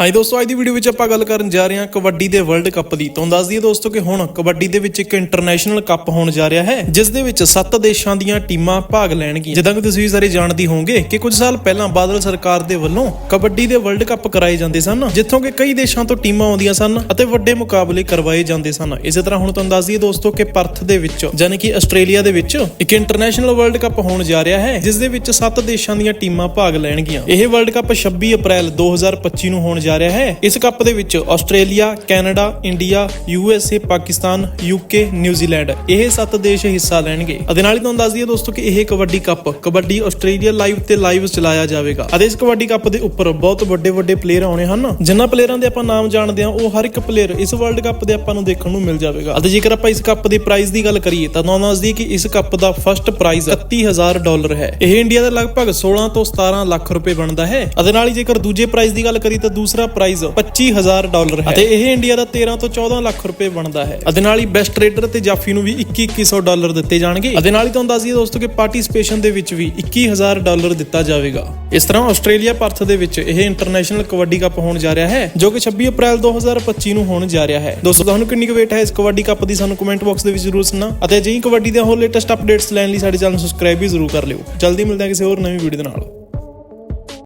ਹਾਂਜੀ ਦੋਸਤੋ, ਅੱਜ ਦੀ ਵੀਡੀਓ ਵਿੱਚ ਆਪਾਂ ਗੱਲ ਕਰਨ ਜਾ ਰਹੇ ਹਾਂ ਕਬੱਡੀ ਦੇ ਵਰਲਡ ਕੱਪ ਦੀ। ਤੁਹਾਨੂੰ ਦੱਸ ਦਈਏ ਦੋਸਤੋ ਕਿ ਹੁਣ ਕਬੱਡੀ ਦੇ ਵਿੱਚ ਇੱਕ ਇੰਟਰਨੈਸ਼ਨਲ ਕੱਪ ਹੋਣ ਜਾ ਰਿਹਾ ਹੈ, ਜਿਸ ਦੇ ਵਿੱਚ 7 ਦੇਸ਼ਾਂ ਦੀਆਂ ਟੀਮਾਂ ਭਾਗ ਲੈਣਗੀਆਂ। ਜਿੱਦਾਂ ਕਿ ਤੁਸੀਂ ਸਾਰੇ ਜਾਣਦੇ ਹੋਵੋਗੇ ਕਿ ਕੁਝ ਸਾਲ ਪਹਿਲਾਂ ਬਾਦਲ ਸਰਕਾਰ ਦੇ ਵੱਲੋਂ ਕਬੱਡੀ ਦੇ ਵਰਲਡ ਕੱਪ ਕਰਾਏ ਜਾਂਦੇ ਸਨ, ਜਿੱਥੋਂ ਕਿ ਕਈ ਦੇਸ਼ਾਂ ਤੋਂ ਟੀਮਾਂ ਆਉਂਦੀਆਂ ਸਨ ਅਤੇ ਵੱਡੇ ਮੁਕਾਬਲੇ ਕਰਵਾਏ ਜਾਂਦੇ ਸਨ। ਇਸੇ ਤਰ੍ਹਾਂ ਹੁਣ ਤੁਹਾਨੂੰ ਦੱਸ ਦਈਏ ਦੋਸਤੋ ਕਿ ਪਰਥ ਦੇ ਵਿੱਚ, ਯਾਨੀ ਕਿ ਆਸਟ੍ਰੇਲੀਆ ਦੇ ਵਿੱਚ ਇੱਕ ਇੰਟਰਨੈਸ਼ਨਲ ਵਰਲਡ ਕੱਪ ਹੋਣ ਜਾ ਰਿਹਾ ਹੈ, ਜਿਸ ਦੇ ਵਿੱਚ 7 ਦੇਸ਼ਾਂ ਦੀਆਂ ਟੀਮਾਂ ਭਾਗ ਲੈਣਗੀਆਂ। ਇਹ ਵਰਲਡ ਕੱਪ 26 ਅਪ੍ਰੈਲ 2025 ਨੂੰ ਹੋਣ ਜਾ ਰਿਹਾ ਹੈ। ਇਸ ਕੱਪ ਦੇ ਵਿੱਚ Australia, Canada, India, U S A, Pakistan UK New Zealand ਇਹ ਸੱਤ ਦੇਸ਼ ਹਿੱਸਾ ਲੈਣਗੇ। ਅਤੇ ਨਾਲ ਹੀ ਤੁਹਾਨੂੰ ਦੱਸ ਦਈਏ ਦੋਸਤੋ ਕਿ ਇਹ kabaddi cup, kabaddi Australia live ਤੇ ਲਾਈਵ ਚਲਾਇਆ ਜਾਵੇਗਾ। ਅਤੇ ਇਸ ਕਬੱਡੀ ਕੱਪ ਦੇ ਉੱਪਰ ਬਹੁਤ ਵੱਡੇ ਵੱਡੇ ਪਲੇਅਰ ਆਉਣੇ ਹਨ। ਜਿਨ੍ਹਾਂ ਪਲੇਅਰਾਂ ਦੇ ਆਪਾਂ ਨਾਮ ਜਾਣਦੇ ਹਾਂ, ਉਹ ਹਰ ਇੱਕ ਪਲੇਅਰ ਇਸ ਵਰਲਡ ਕੱਪ ਦੇ ਆਪਾਂ ਨੂੰ ਦੇਖਣ ਨੂੰ ਮਿਲ ਜਾਵੇਗਾ। ਅਤੇ ਜੇਕਰ ਆਪਾਂ ਇਸ ਕੱਪ ਦੇ ਪ੍ਰਾਈਜ਼ ਦੀ ਗੱਲ ਕਰੀਏ, ਤਾਂ ਤੁਹਾਨੂੰ ਦੱਸ ਦਈਏ ਕਿ ਇਸ ਕੱਪ ਦਾ ਫਰਸਟ ਪ੍ਰਾਈਜ਼ 31000 ਡਾਲਰ ਹੈ। ਇਹ ਇੰਡੀਆ ਦਾ ਲਗਭਗ 16 ਤੋਂ 17 ਲੱਖ ਰੁਪਏ ਬਣਦਾ ਹੈ। ਅਤੇ ਨਾਲ ਹੀ ਜੇਕਰ ਦੂਜੇ ਪ੍ਰਾਈਜ਼ ਦੀ ਗੱਲ ਕਰੀਏ, ਤਾਂ ਦੂਸਰਾ ਪ੍ਰਾਈਜ਼ 25000 ਡਾਲਰ ਹੈ। ਅਤੇ ਇਹ ਇੰਡੀਆ ਦਾ 13 ਤੋਂ 14 ਲੱਖ ਰੁਪਏ ਬਣਦਾ ਹੈ। ਅਤੇ ਨਾਲ ਹੀ ਬੈਸਟ ਟ੍ਰੇਡਰ ਤੇ ਜਾਫੀ ਨੂੰ ਵੀ 21 2100 ਡਾਲਰ ਦਿੱਤੇ ਜਾਣਗੇ। ਅਤੇ ਨਾਲ ਹੀ ਤੁਹਾਨੂੰ ਦੱਸ ਦਈਏ ਦੋਸਤੋ ਕਿ ਪਾਰਟਿਸਿਪੇਸ਼ਨ ਦੇ ਵਿੱਚ ਵੀ 21000 ਡਾਲਰ ਦਿੱਤਾ ਜਾਵੇਗਾ। ਇਸ ਤਰ੍ਹਾਂ ਆਸਟ੍ਰੇਲੀਆ ਪਰਥ ਦੇ ਵਿੱਚ ਇਹ ਇੰਟਰਨੈਸ਼ਨਲ ਕਬੱਡੀ ਕੱਪ ਹੋਣ ਜਾ ਰਿਹਾ ਹੈ ਜੋ ਕਿ 26 ਅਪ੍ਰੈਲ 2025 ਨੂੰ ਹੋਣ ਜਾ ਰਿਹਾ ਹੈ। ਦੋਸਤੋ ਤੁਹਾਨੂੰ ਕਿੰਨੀ ਕੁ ਵੇਟ ਹੈ ਇਸ ਕਬੱਡੀ ਕੱਪ ਦੀ ਸਾਨੂੰ ਕਮੈਂਟ ਬਾਕਸ ਦੇ ਵਿੱਚ ਜ਼ਰੂਰ ਸੁਣਾ ਅਤੇ ਅਜਿਹੀ ਕਬੱਡੀ ਦੇ ਹੋਰ ਲੇਟੈਸਟ ਅਪਡੇਟਸ ਲੈਣ ਲਈ ਸਾਡੇ ਚੈਨਲ ਨੂੰ ਸਬਸਕ੍ਰਾਈਬ ਵੀ ਜ਼ਰੂਰ ਕਰ ਲਿਓ। ਜਲਦੀ ਮਿਲਦੇ ਹਾਂ ਕਿਸੇ ਹੋਰ ਨਵੀਂ ਵੀਡੀਓ ਦੇ ਨਾਲ।